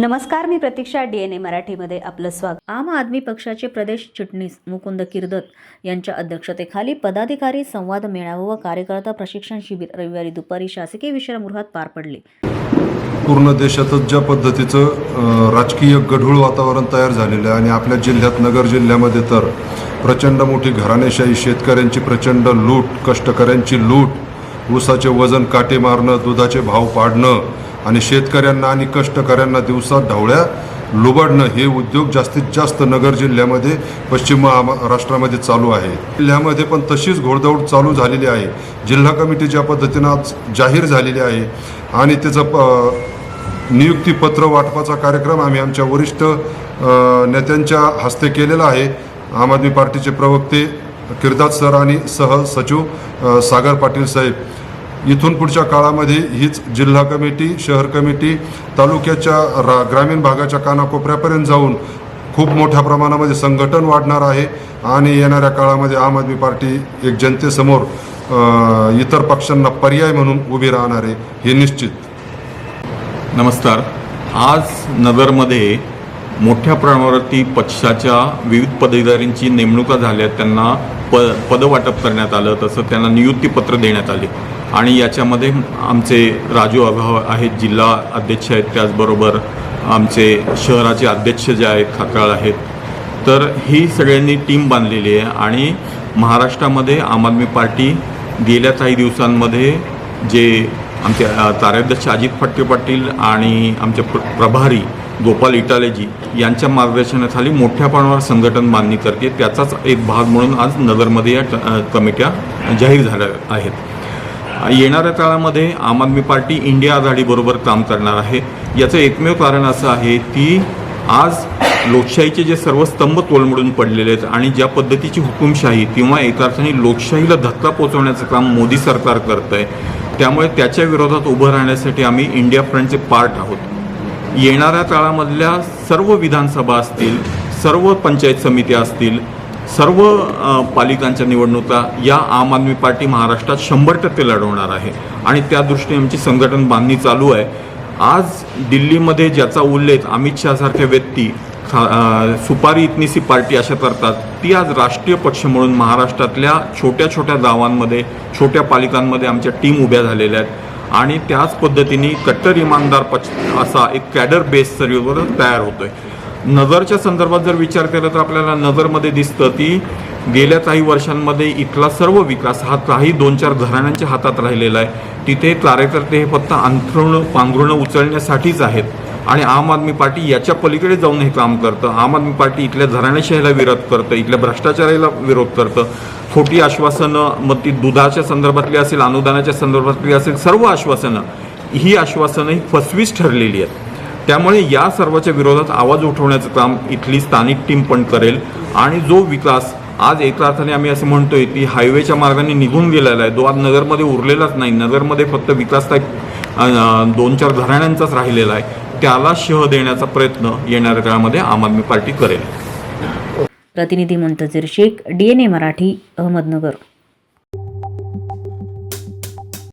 नमस्कार मी प्रतीक्षा D N A मराठीमध्ये आपलं स्वागत. आम आदमी पक्षाचे प्रदेश चिटणीस मुकुंद किर्दत यांच्या अध्यक्षतेखाली पदाधिकारी संवाद मेळावा व कार्यकर्ता प्रशिक्षण शिबिर रविवारी दुपारी शासकीय विश्रामगृहात पार पडले. पूर्ण देशातच ज्या पद्धतीचं राजकीय गढूळ वातावरण तयार झालेलं आहे आणि आपल्या जिल्ह्यात नगर जिल्ह्यामध्ये तर प्रचंड मोठी घराणेशाही शेतकऱ्यांची प्रचंड लूट कष्टकऱ्यांची लूट ऊसाचे वजन काटे मारणं दुधाचे भाव पाडणं आणि शेतकऱ्यांना आणि कष्टकऱ्यांना दिवसात ढवळ्या लुबाडणं हे उद्योग जास्तीत जास्त नगर जिल्ह्यामध्ये पश्चिम महाराष्ट्रामध्ये चालू आहे. जिल्ह्यामध्ये पण तशीच घोडदौड चालू झालेली आहे. जिल्हा कमिटी ज्या पद्धतीनं आज जाहीर झालेली आहे आणि त्याचं प नियुक्तीपत्र वाटपाचा कार्यक्रम आम्ही आमच्या वरिष्ठ नेत्यांच्या हस्ते केलेला आहे. आम आदमी पार्टीचे प्रवक्ते किरदार सर आणि सह सचिव सागर पाटील साहेब. इथून पुढच्या काळामध्ये हीच जिल्हा कमिटी शहर कमिटी तालुक्याच्या रा ग्रामीण भागाच्या कानाकोपऱ्यापर्यंत जाऊन खूप मोठ्या प्रमाणामध्ये संघटन वाढणार आहे आणि येणाऱ्या काळामध्ये आम आदमी पार्टी एक जनतेसमोर इतर पक्षांना पर्याय म्हणून उभी राहणार आहे हे निश्चित. नमस्कार. आज नगरमध्ये मोठ्या प्रमाणावरती पक्षाच्या विविध पदाधिकाऱ्यांची नेमणुका झाल्या त्यांना प पदवाटप करण्यात आलं तसं त्यांना नियुक्तीपत्र देण्यात आले. आणि याच्यामध्ये आमचे राजू अभाव आहेत जिल्हा अध्यक्ष आहेत. त्याचबरोबर आमचे शहराचे अध्यक्ष जे आहेत खात्राळ आहेत. तर ही सगळ्यांनी टीम बांधलेली आहे आणि महाराष्ट्रामध्ये आम आदमी पार्टी गेल्या काही दिवसांमध्ये जे आमचे अ, कार्याध्यक्ष अजित फटके पाटील आणि आमचे प्र प्रभारी गोपाल इटालेजी यांच्या मार्गदर्शनाखाली मोठ्या प्रमाणावर संघटन बांधणी करते. त्याचाच एक भाग म्हणून आज नगरमध्ये या कमिट्या जाहीर झाल्या आहेत. येणाऱ्या काळामध्ये आम आदमी पार्टी इंडिया आघाडीबरोबर काम करणार आहे. याचं एकमेव कारण असं आहे की आज लोकशाहीचे जे सर्व स्तंभ तोलमडून पडलेले आहेत आणि ज्या पद्धतीची हुकुमशाही किंवा एका अर्थाने लोकशाहीला धक्का पोचवण्याचं काम मोदी सरकार करतं आहे त्यामुळे त्याच्या विरोधात उभं राहण्यासाठी आम्ही इंडिया फ्रंटचे पार्ट आहोत. येणाऱ्या काळामधल्या सर्व विधानसभा असतील सर्व पंचायत समित्या असतील सर्व पालिकांच्या निवडणुका या आम आदमी पार्टी महाराष्ट्रात शंभर टक्के लढवणार आहे. आणि त्या दृष्टीने आमची संघटन बांधणी चालू आहे. आज दिल्लीमध्ये ज्याचा उल्लेख अमित शहासारख्या व्यक्ती सुपारी इतनीसी पार्टी अशा करतात ती आज राष्ट्रीय पक्ष म्हणून महाराष्ट्रातल्या छोट्या छोट्या गावांमध्ये छोट्या पालिकांमध्ये आमच्या टीम उभ्या झालेल्या आहेत. आणि त्याच पद्धतीने कट्टर इमानदार पक्ष असा एक कॅडर बेस सर्वेवर तयार होतोय. नगरच्या संदर्भात जर विचार केला तर आपल्याला नगरमध्ये दिसतं की गेल्या काही वर्षांमध्ये इथला सर्व विकास हा काही दोन चार घराण्यांच्या हातात राहिलेला आहे. तिथे कार्यकर्ते हे फक्त अंथरुण पांघरुणं उचलण्यासाठीच आहेत. आणि आम आदमी पार्टी याच्या पलीकडे जाऊन हे काम करतं. आम आदमी पार्टी इथल्या घराण्याशाहीला विरोध करतं इथल्या भ्रष्टाचाराला विरोध करतं. खोटी आश्वासनं मग ती दुधाच्या संदर्भातली असेल अनुदानाच्या संदर्भातली असेल सर्व आश्वासनं ही आश्वासनं ही फसवीच ठरलेली आहेत. त्यामुळे या सर्वाच्या विरोधात आवाज उठवण्याचं काम इथली स्थानिक टीम पण करेल आणि जो विकास आज एका अर्थाने आम्ही असं म्हणतोय की हायवेच्या मार्गाने निघून गेलेला आहे जो आज नगरमध्ये उरलेलाच नाही. नगरमध्ये फक्त विकास काय दोन चार घराण्यांचाच राहिलेला आहे. त्याला शह देण्याचा प्रयत्न येणाऱ्या काळामध्ये आम आदमी पार्टी करेल. प्रतिनिधी मुंतजीर शेख डीएनए मराठी अहमदनगर.